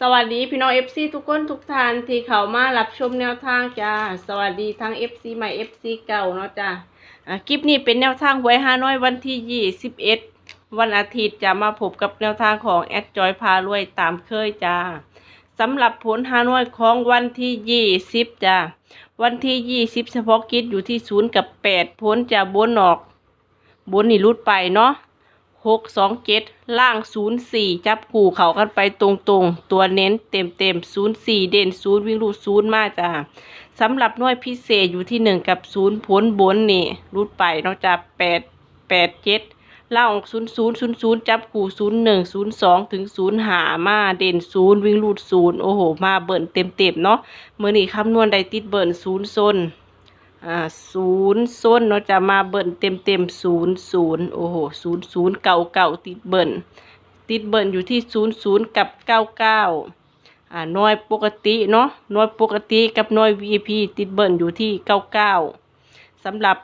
สวัสดีพี่น้อง FC ทุกคนทุกท่านที่เข้ามารับชมแนวทางจ้าสวัสดีทั้ง FC ใหม่ FC เก่าเนาะจ้าคลิปนี้เป็นแนวทางหวยฮานอยวันที่21วันอาทิตย์จะมาพบกับแนวทางของแอดจอยพารวยตามเคยจ้าสำหรับผลฮานอยของวันที่20จ้าวันที่20เฉพาะกิจอยู่ที่0กับ8ผลจะบนออก บนนี่รุดไปเนาะ หกสองเจ็ดล่างศูนย์สี่จับคู่เขากันไปตรงๆตัวเน้นเต็มเต็มศูนย์สี่เด่นศูนย์วิ่งรูดศูนย์มากจ้าสำหรับหน่วยพิเศษอยู่ที่หนึ่งกับศูนย์ผลบนนี่รุดไปเนาะจ้าแปดแปดเจ็ดล่างศูนย์ศูนย์ศูนย์ศูนย์จับคู่ศูนย์หนึ่งศูนย์สองถึงศูนย์หามาเด่นศูนย์วิ่งรูดศูนย์โอ้โห มาเบิ่นเต็มเต็มเนาะเมื่อนี้คำนวณได้ติดเบิ่นศูนย์โซน อ่าศูนย์ส้นเนาะจะมาเบิ่นเต็มเต็มศูนย์ศูนย์โอ้โหศูนย์ศูนย์เก่าเก่าติดเบิ่นติดเบิ่นอยู่ที่ศูนย์ศูนย์กับเก้าเก้าอ่าน้อยปกติเนาะน้อยปกติกับน้อย VIP ติดเบิ่นอยู่ที่เก้าเก้าสำหรับ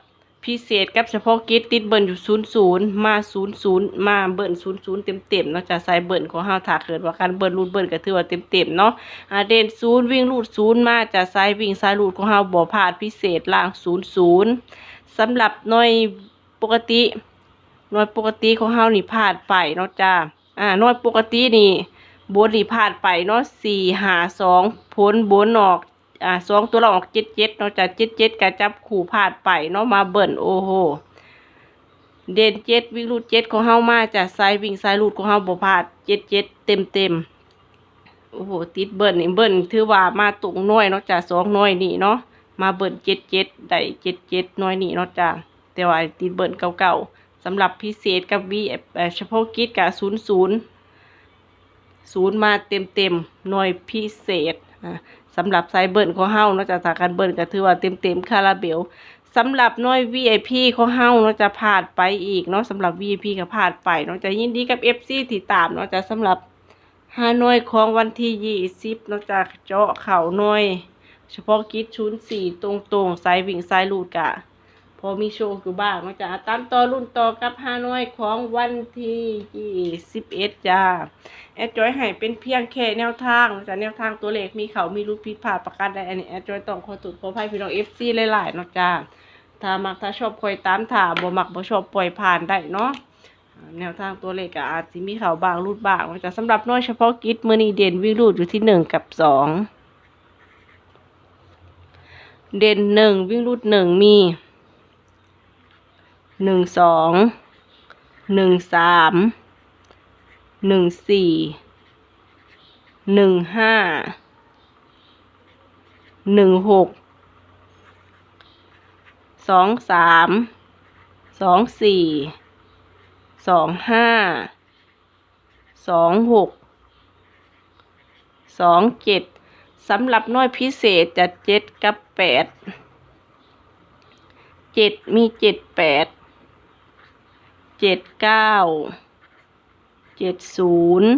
พิเศษกับเฉพาะกิจติดเบิ่นอยู่ศูนย์ศูนย์มาศูนย์ศูนย์มาเบิ่นศูนย์ศูนย์เต็มเต็มเนาะจะใส่เบิ่นของเฮาถาเกิดว่าการเบิ่นรูดเบิ่นก็ถือว่าเต็มเต็มเนาะอาเด่นศูนย์วิ่งลูดศูนย์มาจากซ้ายวิ่งซ้ายลูดของเฮาบ่พลาดพิเศษล่างศูนย์ศูนย์สำหรับหน่วยปกติหน่วยปกติของเฮานี่พลาดไปเนาะจ้าอ่าหน่วยปกตินี่บนนี่พลาดไปเนาะสี่หาสองพ้นบนออก อ่าสองตัวเราออกเจ็ดเจ็ดเนาจ้าเจ็ดเจ็ดกะจับขู่พลาดไปเนาะมาเบิ่นโอ้โหเด่นเจ็ดวิ่งลูดเจ็ดของเฮามาจากซ้ายวิ่งไซ้ายลูดของเฮาบ่พลาดเจ็ดเจ็ดเต็มเต็มโอ้โหติดเบิ้ลนี่เบิ้ลถือว่ามาตุงน้อยเนาะจ้ะสองน้อยนี่เนาะมาเบิ้ลเจ็ดเจ็ดได้เจ็ดเจ็ดน้อยนี่เนาะจ้ะแต่ว่าติดเบิ้ลเก่าๆสำหรับพิเศษกับวีเฉพาะกิจกับศูนย์ศูนย์ศูนย์มาเต็มเต็มหน่วยพิเศษ สำหรับไซเบิร์นของเฮาเนาะจ้ะจากการเบิร์นก็ถือว่าเต็มเต็มๆคาราเบลสำหรับน้อย VIP ของเฮาเนาะจะพลาดไปอีกเนาะสำหรับ VIP ก็พลาดไปเนาะจะยินดีกับ FC ที่ตามเนาะจะสำหรับฮานอยของวันที่ยี่สิบนอกจากเจาะเข่าน้อย เฉพาะกิจชุนสี่ตรงๆไซวิ่งไซลูดกะ พอมีโชว์อยู่บ้างนอกจาตามต่อรุ่นต่อกับห้าน่วยของวันที่ยี่สิบเอ็ดจ้าแอดจอยให้เป็นเพียงแค่แนวทางนอกจาแนวทางตัวเลขมีเขามีรูปผิดพลาดประการใดอันนี้แอดจอยต้องขอตรวจขออภัยพี่น้องเอฟซีหลายๆนอกจ้าถ้ามักถ้าชอบคอยตามถามบ่มักบ่ชอบปล่อยผ่านได้เนาะแนวทางตัวเลขก็อาจจะมีเขาบางรูดบางแต่สำหรับน้อยเฉพาะกิจมือนีเด่นวิ่งรูดอยู่ที่หนึ่งกับสองเด่นหนึ่งวิ่งรูดหนึ่งมี หนึ่งสองหนึ่งสามหนึ่งสี่หนึ่งห้าหนึ่งหกสองสามสองสี่สองห้าสองหกสองเจ็ดสำหรับน้อยพิเศษจะเจ็ดกับแปดเจ็ดมีเจ็ดแปด เจ็ดเก้าเจ็ดศูนย์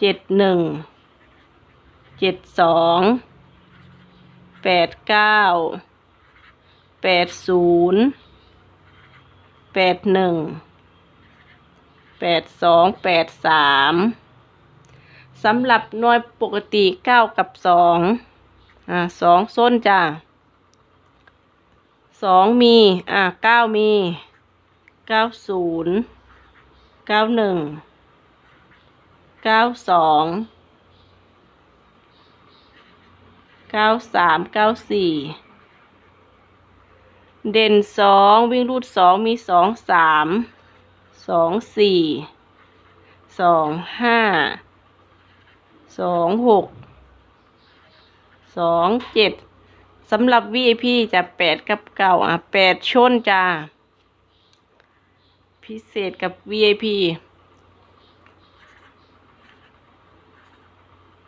เจ็ดหนึ่งเจ็ดสองแปดเก้าแปดศูนย์แปดหนึ่งแปดสองแปดสามสำหรับหน่วยปกติเก้ากับสองอ่าสองส้นจ้าสองมี อ่าเก้ามี เก้าศูนย์เก้าหนึ่งเก้าสองเก้าสามเก้าสี่เด่นสองวิ่งรูดสองมีสองสามสองสี่สองห้าสองหกสองเจ็ดสำหรับ VIP จะแปดกับเก้าอะแปดชนจ้า พิเศษกับ VIP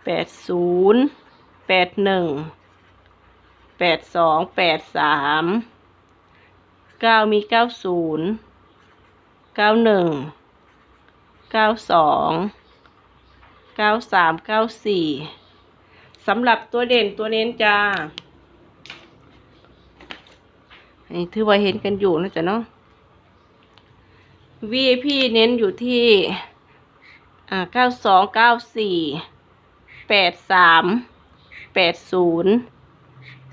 แปดศูนย์แปดหนึ่งแปดสองแปดสามเก้ามีเก้าศูนย์เก้าหนึ่งเก้าสองเก้าสามเก้าสี่สำหรับตัวเด่นตัวเน้นจ้าอันนี้ถือว่าเห็นกันอยู่นะจ๊ะเนาะ VIP เน้นอยู่ที่เก้าสองเก้าสี่แปดสามแปดศูนย์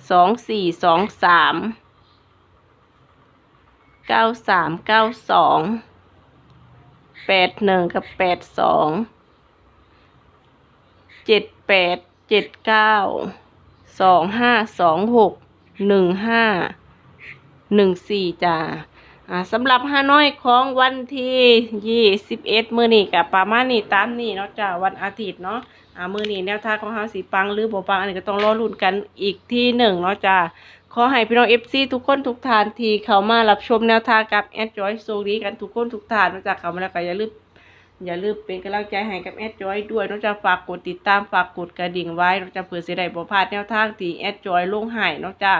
สองสี่สองสามเก้าสามเก้าสองแปดหนึ่งกับแปดสองเจ็ดแปดเจ็ดเก้าสองห้าสองหกหนึ่งห้าหนึ่งสี่จ่า สำหรับฮานอยของวันที่ยี่สิบเอ็ดมื้อนี้กับประมาณนี้ตามนี้เนาะจ้าวันอาทิตย์เนาะอ่ามื้อนี้แนวทางของเฮาสีปังหรือบ่ปังอันนี้ก็ต้องรอลุ้นกันอีกที่หนึ่งเนาะจ้าขอให้พี่น้อง FC ทุกคนทุกทานที่เข้ามารับชมแนวทางกับแอดจอยโซลีกันทุกคนทุกทานเนาะจ้าเข้ามาแล้วก็อย่าลืม อย่าลืมเป็นกำลังใจให้กับแอดจอยด้วยนาะจ้าฝากกดติดตามฝากกดกระดิ่งไว้นาะจ้าเพื่อเสิได้บ่พลาดแนวทางที่แอดจอยลงห้เนาะจ้า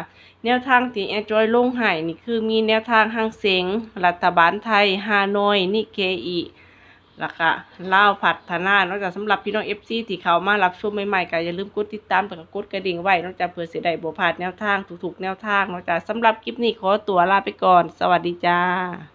แนวทางที่แอดจอยลงหายนี่คือมีแนวทางห้างเสงรัฐบาลไทยฮานอยนิเคอีแล้วก็ล่าวพัฒนานอกจากสำหรับพี่น้องเอฟซีที่เขามารับชมใหม่ๆก็อย่าลืมกดติดตามแล้วก็กดกระดิ่งไว้นอกจากเพื่อเสียดายบ่พลาดแนวทางถูกๆแนวทางนอกจากสำหรับคลิปนี้ขอตัวลาไปก่อน สวัสดีจ้า